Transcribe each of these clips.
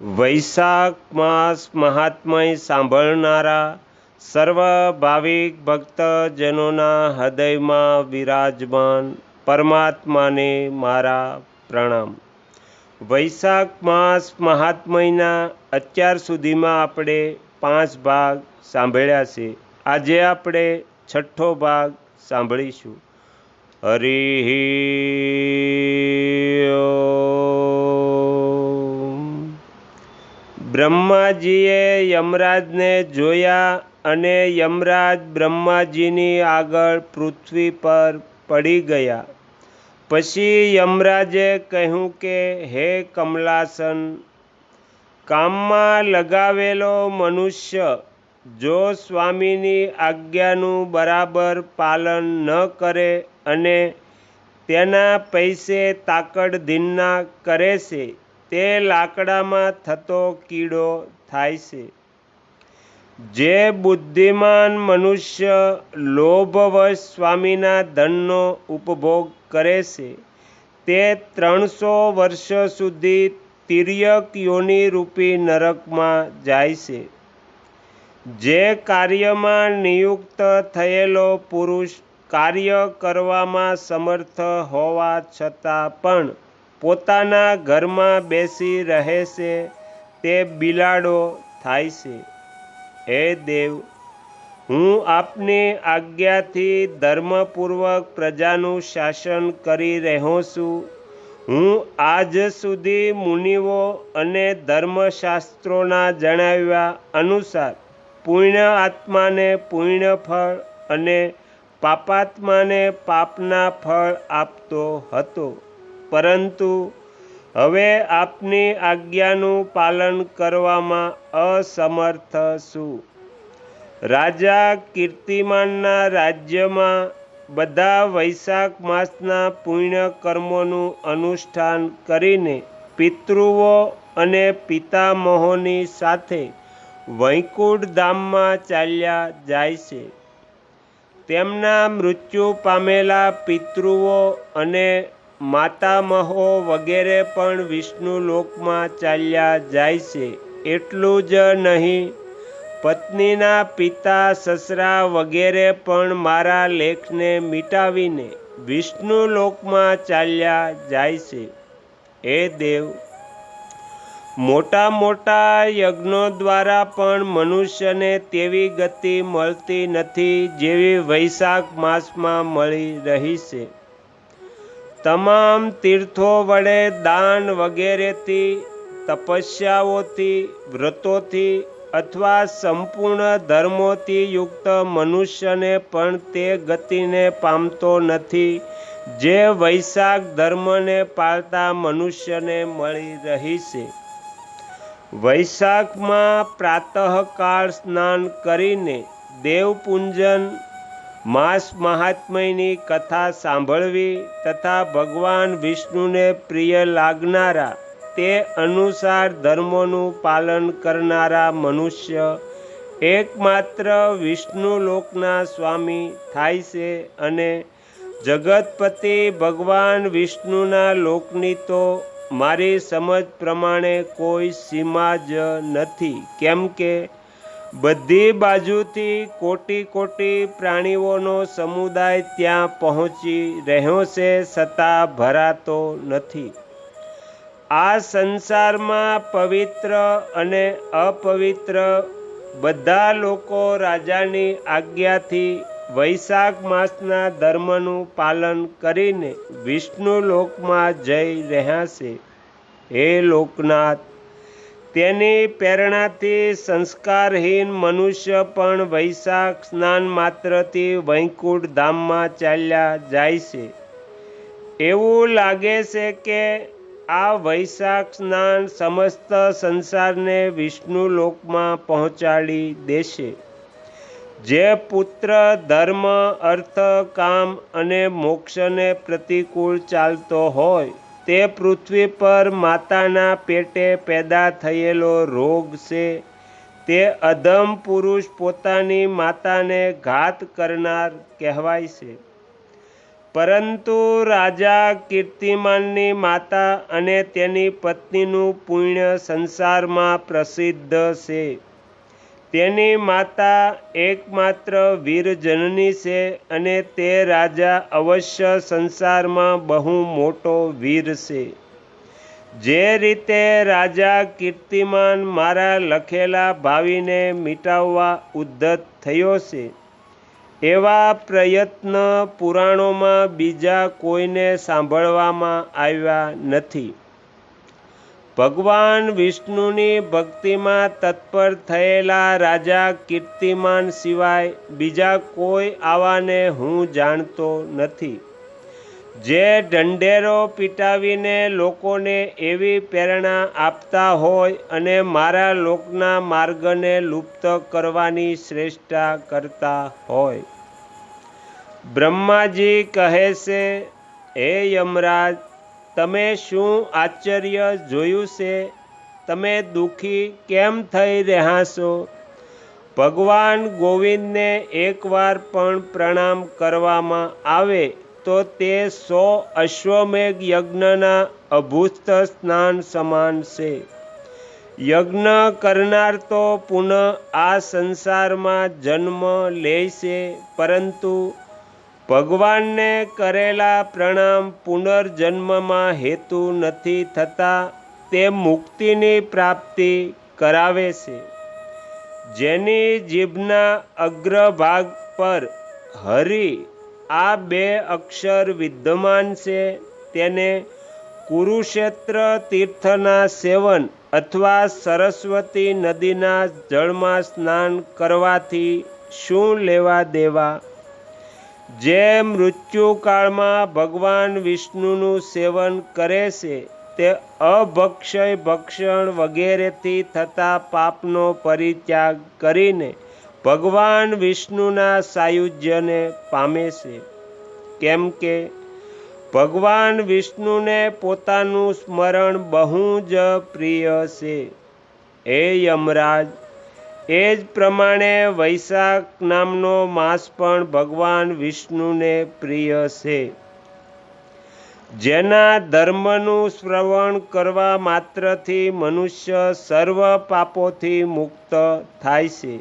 વૈશાખ માસ મહાત્મય સાંભળનારા સર્વ ભાવિક ભક્તજનોના હૃદયમાં વિરાજમાન પરમાત્માને મારા પ્રણામ. વૈશાખ માસ મહાત્મયના અત્યાર સુધીમાં આપણે પાંચ ભાગ સાંભળ્યા છે. આજે આપણે છઠ્ઠો ભાગ સાંભળીશું. હરિ બ્રહ્માજીએ યમરાજને જોયા અને યમરાજ બ્રહ્માજીની આગળ પૃથ્વી પર પડી ગયા. પછી યમરાજે કહ્યું કે, હે કમલાસન, કામમાં લગાવેલો મનુષ્ય, જો સ્વામીની આજ્ઞાનું બરાબર પાલન ન કરે અને તેના પૈસે તાકડ ધીન્ના કરે છે તે લાકડામાં થતો કીડો થાય છે. જે બુદ્ધિમાન મનુષ્ય લોભવશ સ્વામીના ધનનો ઉપભોગ કરે છે, તે ત્રણસો વર્ષ સુધી તિર્યક યોની રૂપી નરકમાં જાય છે. જે કાર્યમાં નિયુક્ત થયેલો પુરુષ કાર્ય કરવામાં સમર્થ હોવા છતાં પણ પોતાના ઘરમાં બેસી રહે છે, તે બિલાડો થાય છે. હે દેવ, હું આપની આજ્ઞાથી ધર્મપૂર્વક પ્રજાનું શાસન કરી રહ્યો છું. હું આજ સુધી મુનિઓ અને ધર્મશાસ્ત્રોના જણાવ્યા અનુસાર પૂર્ણ આત્માને પૂર્ણ ફળ અને પાપાત્માને પાપના ફળ આપતો હતો. પરંતુ હવે આપની આજ્ઞાનું પાલન કરવામાં અસમર્થ છું. રાજા કીર્તિમાનના રાજ્યમાં બધા વૈશાખ માસના પુણ્ય કર્મોનું અનુષ્ઠાન કરીને પિતૃઓ અને પિતામહોની સાથે વૈકુંઠ ધામમાં ચાલ્યા જાય છે. તેમના મૃત્યુ પામેલા પિતૃઓ અને માતામહો વગેરે પણ વિષ્ણુ લોકમાં ચાલ્યા જાય છે. એટલું જ નહીં, પત્નીના પિતા સસરા વગેરે પણ મારા લેખને મિટાવીને વિષ્ણુ લોકમાં ચાલ્યા જાય છે. હે દેવ મોટા મોટા યજ્ઞો દ્વારા પણ મનુષ્યને તેવી ગતિ મળતી નથી જેવી વૈશાખ માસમાં મળી રહી છે. તમામ તીર્થો વડે દાન વગેરેથી તપસ્યાઓથી, વ્રતોથી અથવા સંપૂર્ણ ધર્મોથી યુક્ત મનુષ્યને પણ તે ગતિને પામતો નથી. જે વૈશાખ ધર્મને પાળતા મનુષ્યને મળી રહી છે. વૈશાખમાં પ્રાતઃકાળ સ્નાન કરીને દેવપૂંજન માસ મહાત્મયની કથા સાંભળવી તથા ભગવાન વિષ્ણુને પ્રિય લાગનારા, તે અનુસાર ધર્મોનું પાલન કરનારા મનુષ્ય, એકમાત્ર વિષ્ણુ લોકના સ્વામી થાય છે અને જગતપતિ ભગવાન વિષ્ણુના લોકની તો મારી સમજ પ્રમાણે કોઈ સીમા જ નથી. કેમ કે બધી બાજુથી કોટી કોટી પ્રાણીઓનો સમુદાય ત્યાં પહોંચી રહ્યો છે છતાં ભરાતો નથી. આ સંસારમાં પવિત્ર અને અપવિત્ર બધા લોકો રાજાની આજ્ઞાથી વૈશાખ માસના ધર્મનું પાલન કરીને વિષ્ણુ લોકમાં જઈ રહ્યા છે. હે લોકનાથ તેની પ્રેરણાથી સંસ્કારહીન મનુષ્ય પણ વૈશાખ સ્નાન માત્રથી વૈકુંઠ ધામમાં ચાલ્યા જાય છે. એવું લાગે છે કે આ વૈશાખ સ્નાન સમસ્ત સંસારને વિષ્ણુ લોકમાં પહોંચાડી દેશે. જે પુત્ર, ધર્મ, અર્થ, કામ અને મોક્ષને પ્રતિકૂળ ચાલતો હોય તે પૃથ્વી પર માતાના પેટે પેદા થયેલો રોગ છે. તે અધમ પુરુષ પોતાની માતાને ઘાત કરનાર કહેવાય છે. પરંતુ રાજા કીર્તિમાનની માતા અને તેની પત્નીનું પુણ્ય સંસારમાં પ્રસિદ્ધ છે. તેની માતા એકમાત્ર વીરજનની છે અને તે રાજા અવશ્ય સંસારમાં બહુ મોટો વીર છે. જે રીતે રાજા કીર્તિમાન મારા લખેલા ભાવિને મિટાવવા ઉદ્ધત થયો છે, એવા પ્રયત્ન પુરાણોમાં બીજા કોઈને સાંભળવામાં આવ્યા નથી. ભગવાન વિષ્ણુની ભક્તિમાં તત્પર થયેલા રાજા કીર્તિમાન સિવાય બીજા કોઈ આવાને હું જાણતો નથી. જે ઢંઢેરો પીટાવીને લોકોને એવી પ્રેરણા આપતા હોય અને મારા લોકના માર્ગને લુપ્ત કરવાની શ્રેષ્ઠા કરતા હોય. બ્રહ્માજી કહે છે, હે યમરાજ તમે શું આશ્ચર્ય જોયું છે? તમે દુઃખી કેમ થઈ રહ્યા છો? ભગવાન ગોવિંદને એકવાર પણ પ્રણામ કરવામાં આવે તો તે સો અશ્વમેઘ યજ્ઞના અભૂત સ્નાન સમાન છે. યજ્ઞ કરનાર તો પુનઃ આ સંસારમાં જન્મ લે છે, પરંતુ ભગવાનને કરેલા પ્રણામ પુનર્જન્મમાં હેતુ નથી થતા, તે મુક્તિની પ્રાપ્તિ કરાવે છે. જેની જીભના અગ્રભાગ પર હરિ આ બે અક્ષર વિદ્યમાન છે, તેને કુરુક્ષેત્ર તીર્થના સેવન અથવા સરસ્વતી નદીના જળમાં સ્નાન કરવાથી શું લેવા દેવા? જે મૃત્યુકાળમાં ભગવાન વિષ્ણુનું સેવન કરે છે, તે અભક્ષય ભક્ષણ વગેરેથી થતા પાપનો પરિત્યાગ કરીને ભગવાન વિષ્ણુના સાયુજ્યને પામે છે. કેમ કે ભગવાન વિષ્ણુને પોતાનું સ્મરણ બહુ જ પ્રિય છે. હે યમરાજ એ જ પ્રમાણે વૈશાખ નામનો માસ પણ ભગવાન વિષ્ણુને પ્રિય છે. જેના ધર્મનું શ્રવણ કરવા માત્રથી મનુષ્ય સર્વ પાપોથી મુક્ત થાય છે.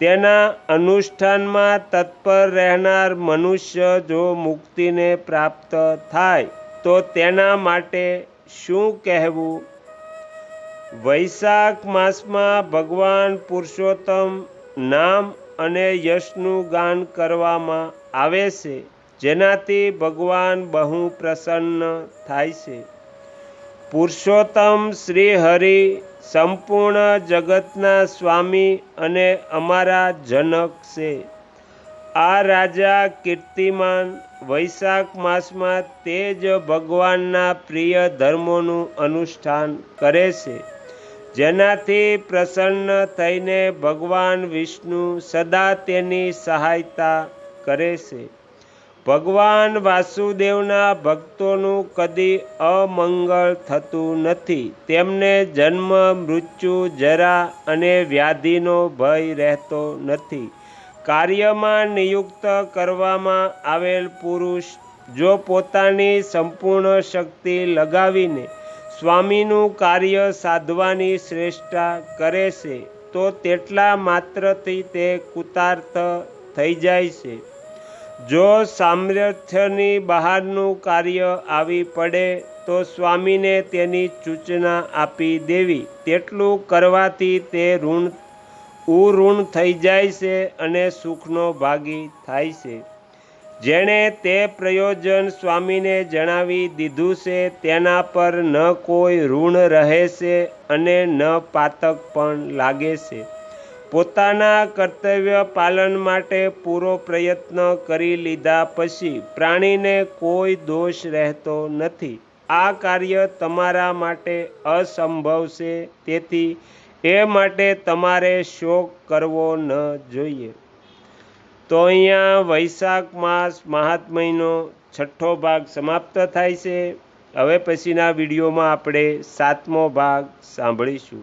તેના અનુષ્ઠાનમાં તત્પર રહેનાર મનુષ્ય જો મુક્તિને પ્રાપ્ત થાય, તો તેના માટે શું કહેવું? વૈશાખ માસમાં ભગવાન પુરુષોત્તમ નામ અને યશનું ગાન કરવામાં આવે છે, જેનાથી ભગવાન બહુ પ્રસન્ન થાય છે. પુરુષોત્તમ શ્રી હરિ સંપૂર્ણ જગતના સ્વામી અને અમારા જનક છે. આ રાજા કીર્તિમાન વૈશાખ માસમાં તે જ ભગવાનના પ્રિય ધર્મોનું અનુષ્ઠાન કરે છે. જેનાથી પ્રસન્ન થઈને ભગવાન વિષ્ણુ સદા તેની સહાયતા કરે છે. ભગવાન વાસુદેવના ભક્તોનું કદી અમંગળ થતું નથી. તેમને જન્મ, મૃત્યુ, જરા અને વ્યાધિનો ભય રહેતો નથી. કાર્યમાં નિયુક્ત કરવામાં આવેલ પુરુષ જો પોતાની સંપૂર્ણ શક્તિ લગાવીને સ્વામીનું કાર્ય સાધવાની શ્રેષ્ઠા કરે છે, તો તેટલા માત્રથી તે કૃતાર્થ થઈ જાય છે. જો સામર્થ્યની બહારનું કાર્ય આવી પડે, તો સ્વામીને તેની સૂચના આપી દેવી. તેટલું કરવાથી તે ઋણ, ઉઋણ થઈ જાય છે અને સુખનો ભાગી થાય છે. જેણે તે પ્રયોજન સ્વામીને જણાવી દીધું છે, તેના પર ન કોઈ ઋણ રહે છે અને ન પાતક પણ લાગે છે. પોતાના કર્તવ્ય પાલન માટે પૂરો પ્રયત્ન કરી લીધા પછી પ્રાણીને કોઈ દોષ રહેતો નથી. આ કાર્ય તમારા માટે અસંભવ છે, તેથી એ માટે તમારે શોક કરવો ન જોઈએ. તો અહીંયા વૈશાખ માસ મહાત્મયનો છઠ્ઠો ભાગ સમાપ્ત થાય છે. હવે પછીના વિડીયોમાં આપણે સાતમો ભાગ સાંભળીશું.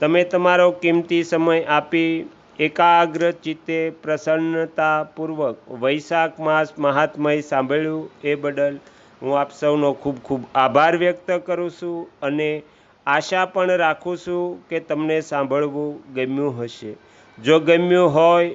તમે તમારો કિંમતી સમય આપી એકાગ્ર ચિત્તે પ્રસન્નતાપૂર્વક વૈશાખ માસ મહાત્મય સાંભળ્યું એ બદલ હું આપ સૌનો ખૂબ ખૂબ આભાર વ્યક્ત કરું છું અને આશા પણ રાખું છું કે તમને સાંભળવું ગમ્યું હશે. જો ગમ્યું હોય